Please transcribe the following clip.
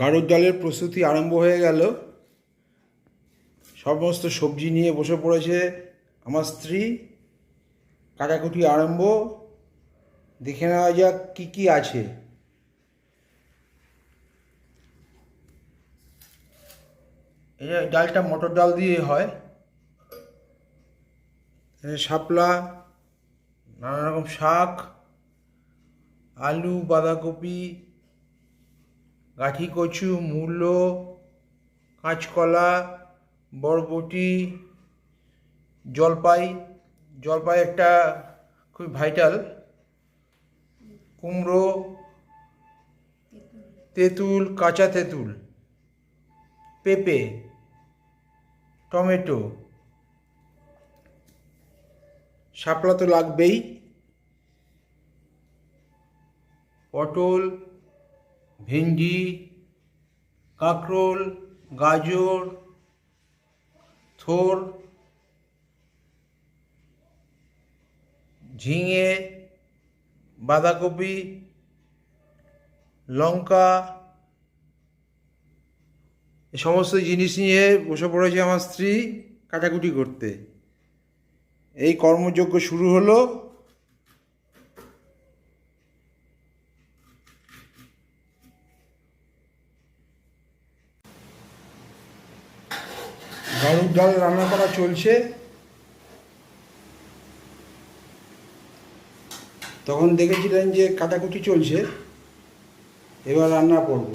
গাড়ুর ডালের প্রস্তুতি আরম্ভ হয়ে গেল। সমস্ত সবজি নিয়ে বসে পড়েছে আমার স্ত্রী। কাটাকুটি আরম্ভ। দেখে নেওয়া যাক কী কী আছে। ডালটা মটর ডাল দিয়ে হয়। শাপলা নানা রকম শাক, আলু, বাঁধাকপি গাঠি, কচু, মূলো, কাঁচকলা, বরবটি, জলপাই। জলপাই একটা খুব ভাইটাল কুমড়ো, তেঁতুল, কাঁচা তেঁতুল, পেঁপে, টমেটো। শাপলা তো লাগবেই। পটল ভেন্ডি, কাঁকরোল, গাজর, থোর, ঝিঙে, বাঁধাকপি, লঙ্কা, এ সমস্ত জিনিস নিয়ে বসে পড়েছে আমার স্ত্রী কাটাকুটি করতে। এই কর্মযজ্ঞ শুরু হলো গাড়ুর ডাল রান্না করা চলছে। তখন দেখেছিলেন যে কাটাকুটি চলছে। এবার রান্না করব।